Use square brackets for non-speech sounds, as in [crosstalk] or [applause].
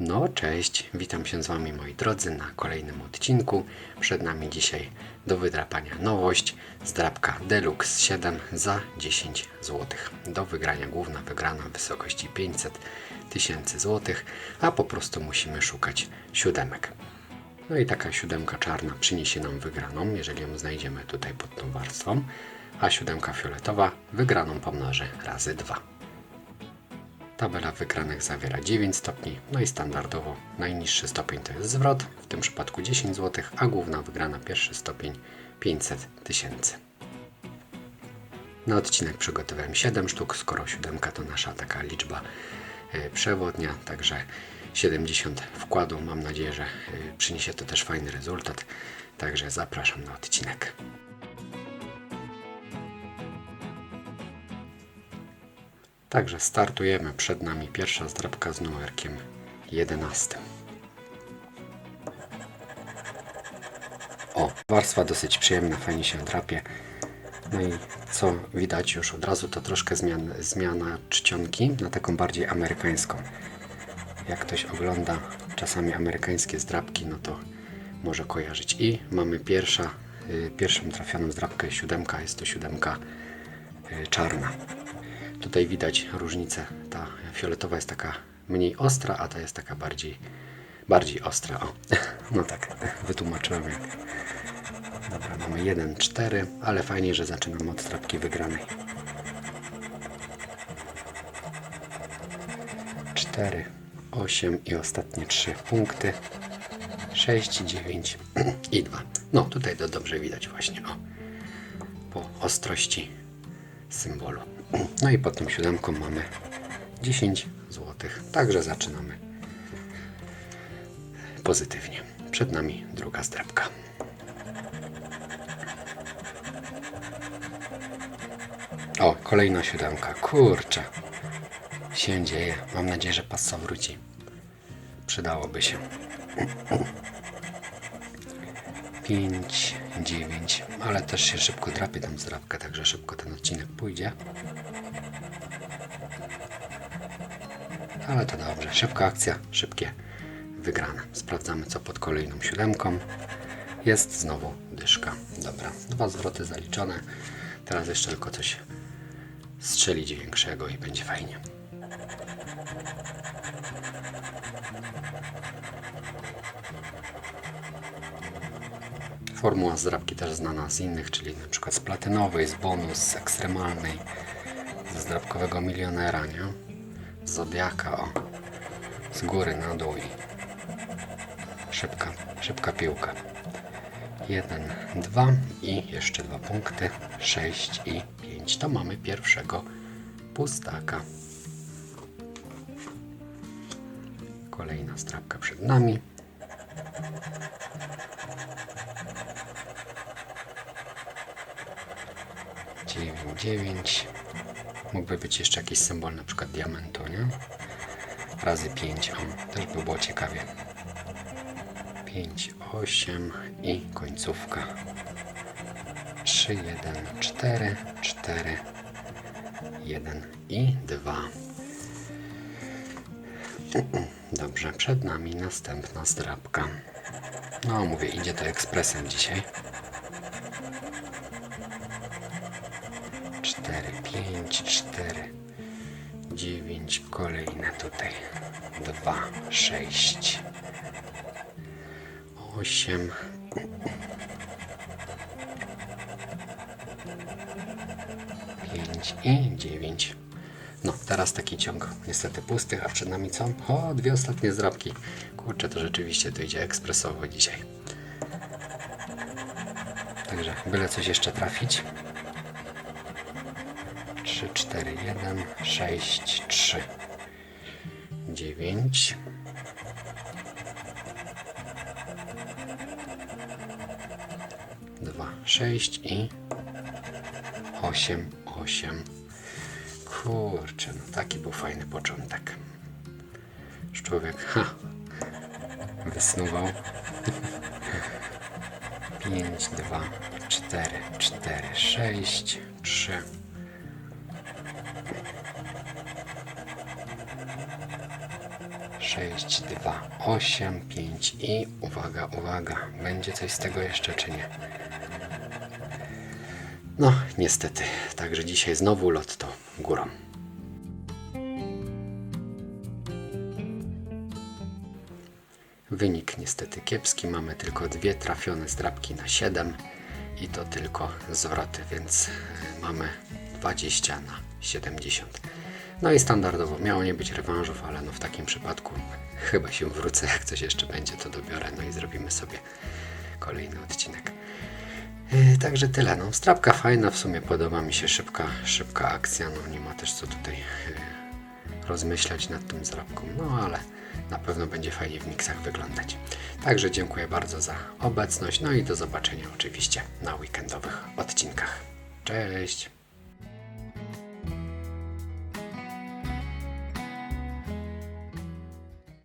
No, cześć, witam się z Wami moi drodzy na kolejnym odcinku. Przed nami dzisiaj do wydrapania nowość, zdrapka Deluxe 7 za 10 zł. Do wygrania główna wygrana w wysokości 500 tysięcy złotych, a po prostu musimy szukać siódemek. No i taka siódemka czarna przyniesie nam wygraną, jeżeli ją znajdziemy tutaj pod tą warstwą, a siódemka fioletowa wygraną pomnoży razy 2. Tabela wygranych zawiera 9 stopni, no i standardowo najniższy stopień to jest zwrot, w tym przypadku 10 zł, a główna wygrana pierwszy stopień 500 tysięcy. Na odcinek przygotowałem 7 sztuk, skoro 7 to nasza taka liczba e, przewodnia, także 70 wkładu. Mam nadzieję, że e, przyniesie to też fajny rezultat, także zapraszam na odcinek. Także startujemy. Przed nami pierwsza zdrabka z numerkiem 11. O, warstwa dosyć przyjemna, fajnie się drapie. No i co widać już od razu, to troszkę zmian, zmiana czcionki na taką bardziej amerykańską. Jak ktoś ogląda czasami amerykańskie zdrabki, no to może kojarzyć. I mamy pierwsza, y, pierwszą trafioną zdrabkę, siódemka, jest to siódemka y, czarna. Tutaj widać różnicę. Ta fioletowa jest taka mniej ostra, a ta jest taka bardziej, bardziej ostra. O, [laughs] no tak, wytłumaczyłem jak. Dobra, mamy 1, 4, ale fajnie, że zaczynamy od trapki wygranej. 4, 8 i ostatnie 3 punkty. 6, 9 [clears throat] i 2. No, tutaj to dobrze widać właśnie, o, po ostrości symbolu. No i pod tą siódemką mamy 10 zł. Także zaczynamy pozytywnie. Przed nami druga zdrabka. O, kolejna siódemka. Kurczę. Się dzieje. Mam nadzieję, że passa wróci. Przydałoby się. [clears throat] 5, 9, ale też się szybko drapie tą zdrabkę, także szybko ten odcinek pójdzie. Ale to dobrze, szybka akcja, szybkie wygrane. Sprawdzamy co pod kolejną siódemką. Jest znowu dyszka. Dobra, dwa zwroty zaliczone. Teraz jeszcze tylko coś strzelić większego i będzie fajnie. Formuła zdrabki też znana z innych, czyli na przykład z platynowej, z bonus, z ekstremalnej, ze zdrabkowego milionera, nie? Z zodiaka, o. Z góry na dół i szybka, szybka piłka. Jeden, dwa i jeszcze dwa punkty. Sześć i pięć. To mamy pierwszego pustaka. Kolejna zdrabka przed nami. Dziewięć, dziewięć. Mógłby być jeszcze jakiś symbol, na przykład diamentu, nie? Razy 5, o, też by było ciekawie. 5, 8 i końcówka. 3, 1, 4, 4, 1 i 2. Dobrze, przed nami następna zdrabka. No, mówię, idzie to ekspresem dzisiaj. 4, 5, 4, 9, kolejne tutaj 2, 6, 8, 5 i 9. No, teraz taki ciąg niestety pustych, a przed nami co? O, dwie ostatnie zdrabki. Kurczę, to rzeczywiście to idzie ekspresowo dzisiaj. Także byle coś jeszcze trafić. 3, 4, 1, 6, 3, 9. Dwa, sześć i osiem, osiem. Kurczę, no taki był fajny początek. Już człowiek, ha, [laughs] wysnuwał. Pięć, dwa, cztery, cztery, sześć, trzy. 6, 2, 8, 5 i uwaga, uwaga, będzie coś z tego jeszcze czy nie? No, niestety, także dzisiaj znowu lotto górą. Wynik niestety kiepski, mamy tylko dwie trafione zdrabki na 7 i to tylko zwroty, więc e, mamy 20 na 70. No i standardowo miało nie być rewanżów, ale no w takim przypadku chyba się wrócę, jak coś jeszcze będzie to dobiorę, no i zrobimy sobie kolejny odcinek. Yy, Także tyle. No, strapka fajna, w sumie podoba mi się szybka, szybka akcja. No, nie ma też co tutaj yy, rozmyślać nad tą zdrabką, no ale na pewno będzie fajnie w miksach wyglądać. Także dziękuję bardzo za obecność, no i do zobaczenia oczywiście na weekendowych odcinkach. Cześć!